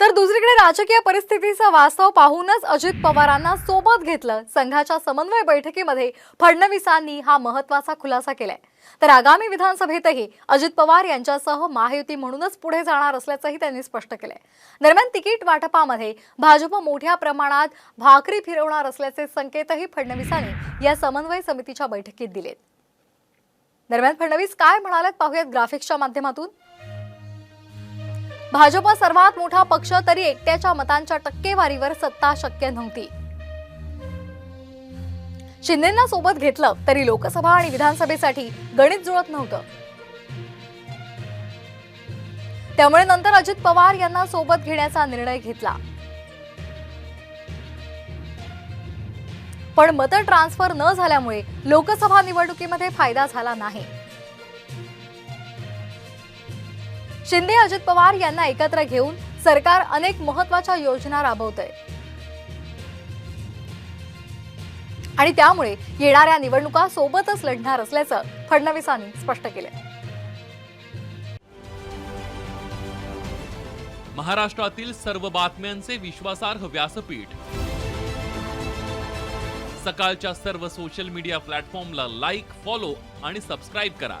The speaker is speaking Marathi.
तर दुसरीकडे राजकीय परिस्थितीचा वास्तव पाहूनच अजित पवारांना सोबत घेतलं. संघाच्या समन्वय बैठकीमध्ये फडणवीसांनी हा महत्त्वाचा खुलासा केलाय. तर आगामी विधानसभेतही अजित पवार यांच्यासह महायुती म्हणूनच पुढे जाणार असल्याचंही त्यांनी स्पष्ट केलंय. दरम्यान तिकीट वाटपामध्ये भाजप मोठ्या प्रमाणात भाकरी फिरवणार असल्याचे संकेतही फडणवीसांनी या समन्वय समितीच्या बैठकीत दिलेत. दरम्यान फडणवीस काय म्हणालेत पाहूयात ग्राफिक्सच्या माध्यमातून. भाजप सर्वात मोठा पक्ष तरी एकट्याच्या मतांच्या टक्केवारीवर सत्ता शक्य नव्हती. शिंदेना सोबत घेतलं तरी लोकसभा आणि विधानसभेसाठी गणित जुळत नव्हतं. त्यामुळे नंतर अजित पवार यांना सोबत घेण्याचा निर्णय घेतला. पण मत ट्रान्सफर न झाल्यामुळे लोकसभा निवडणुकीमध्ये फायदा झाला नाही. शिंदे अजित पवार यांना एकत्र घेऊन सरकार अनेक महत्त्वाच्या योजना राबवतय. आणि त्यामुळे येणाऱ्या निवडणुका सोबतच लढणार असल्याचं फडणवीसांनी स्पष्ट केलं महाराष्ट्रातील सर्व बातम्यांचे विश्वासार्ह व्यासपीठ. सकाळच्या सर्व सोशल मीडिया प्लॅटफॉर्मला लाईक फॉलो आणि सबस्क्राईब करा.